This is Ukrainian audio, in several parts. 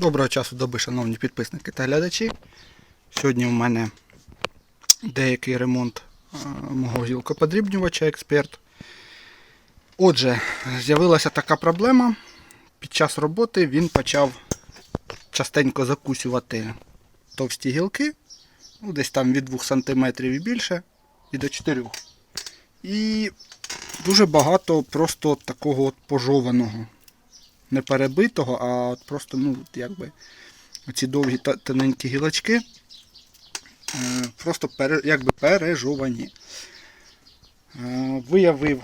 Доброго часу доби, шановні підписники та глядачі. Сьогодні у мене деякий ремонт е, мого гілкоподрібнювача експерт. Отже, з'явилася така проблема. Під час роботи він почав частенько закусювати товсті гілки, ну, десь там від 2 см і більше, і до 4 І дуже багато просто такого от пожованого не перебитого, а от просто, ну, якби оці довгі тоненькі гілочки е, просто якби пережовані. Е, Виявив,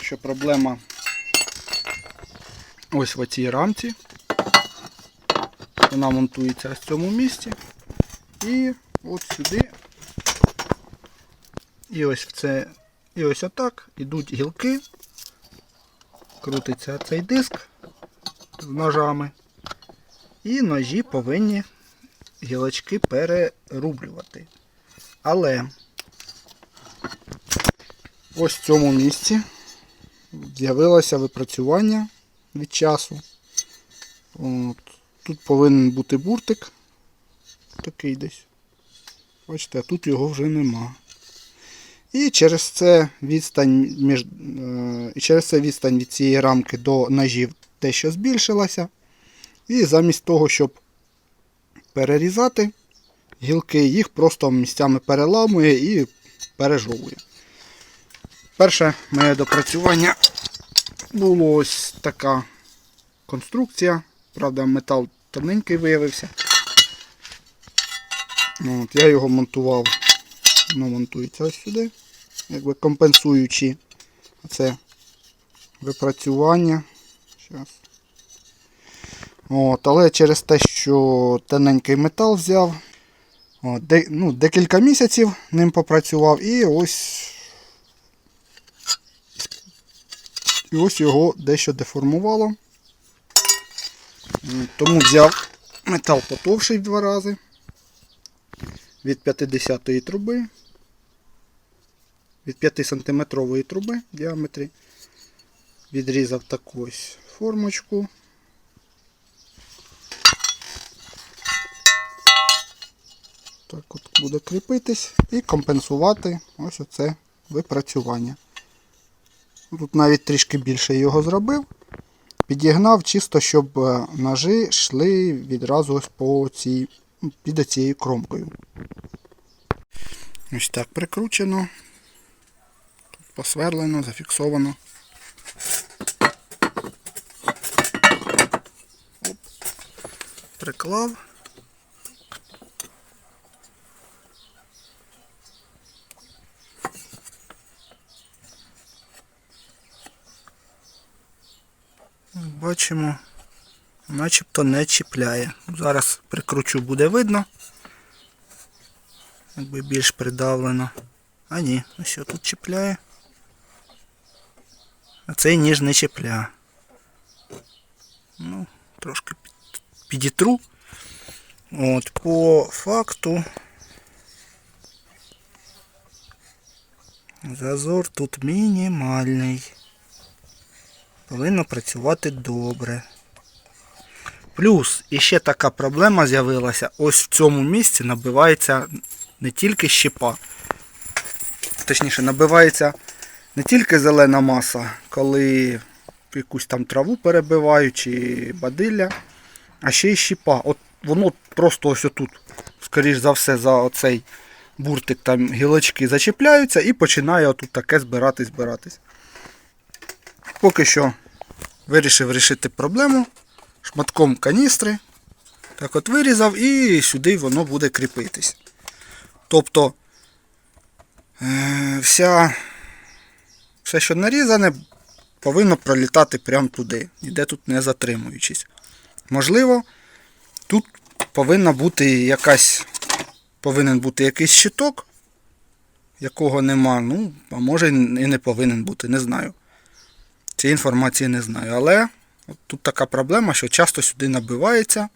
що проблема ось в цій рамці. Вона монтується в цьому місці. І от сюди. І ось в це. І ось отак ідуть гілки. Крутиться цей диск ножами. І ножі повинні гілочки перерублювати. Але ось в цьому місці з'явилося випрацювання від часу. От. Тут повинен бути буртик. Такий десь. Бачите, а тут його вже нема. І через це відстань між, е, і через це відстань від цієї рамки до ножів дещо збільшилася. І замість того, щоб перерізати гілки, їх просто місцями переламує і пережовує. Перше моє допрацювання було ось така конструкція. Правда, метал тоненький виявився. От, я його монтував, воно монтується ось сюди, якби компенсуючи це випрацювання. Щас. От, але через те, що тоненький метал взяв, от, де, ну, декілька місяців ним попрацював і ось і ось його дещо деформувало. Тому взяв метал потовший в два рази від 50-ї труби, від 5 сантиметрової труби в діаметрі. Відрізав таку ось формочку. Так от буде кріпитись і компенсувати ось оце випрацювання. Тут навіть трішки більше його зробив. Підігнав чисто, щоб е, ножи йшли відразу ось по цій, під цією кромкою. Ось так прикручено. Посверлено, зафіксовано. Приклав. Бачимо, начебто не чіпляє. Зараз прикручу, буде видно. Якби більш придавлено. А ні, ось що тут чіпляє. А цей ніж не чіпляє. Ну, трошки підітру. От, по факту. Зазор тут мінімальний. Повинно працювати добре. Плюс іще така проблема з'явилася. Ось в цьому місці набивається не тільки щепа. Точніше, набивається не тільки зелена маса, коли якусь там траву перебивають чи бадилля, а ще й щепа. От воно просто ось отут, скоріш за все, за оцей буртик там гілочки зачіпляються і починає отут таке збиратись, збиратись. Поки що вирішив вирішити проблему шматком каністри. Так от вирізав і сюди воно буде кріпитись. Тобто е, вся, все, що нарізане, повинно пролітати прямо туди, ніде тут не затримуючись. Можливо, тут повинна бути якась, повинен бути якийсь щиток, якого нема. Ну, а може і не повинен бути, не знаю. Цієї інформації не знаю. Але от тут така проблема, що часто сюди набивається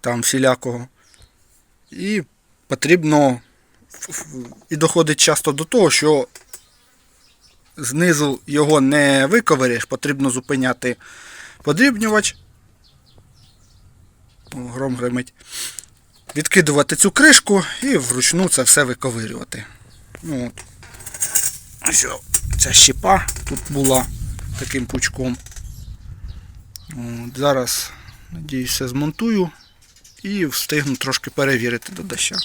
там всілякого. І потрібно. І доходить часто до того, що знизу його не виковиряєш, потрібно зупиняти подрібнювач Гром гримить. Відкидувати цю кришку і вручну це все виковирювати. Ну, от. Ось ця щепа тут була таким пучком. От, зараз, надіюсь, все змонтую і встигну трошки перевірити до доща.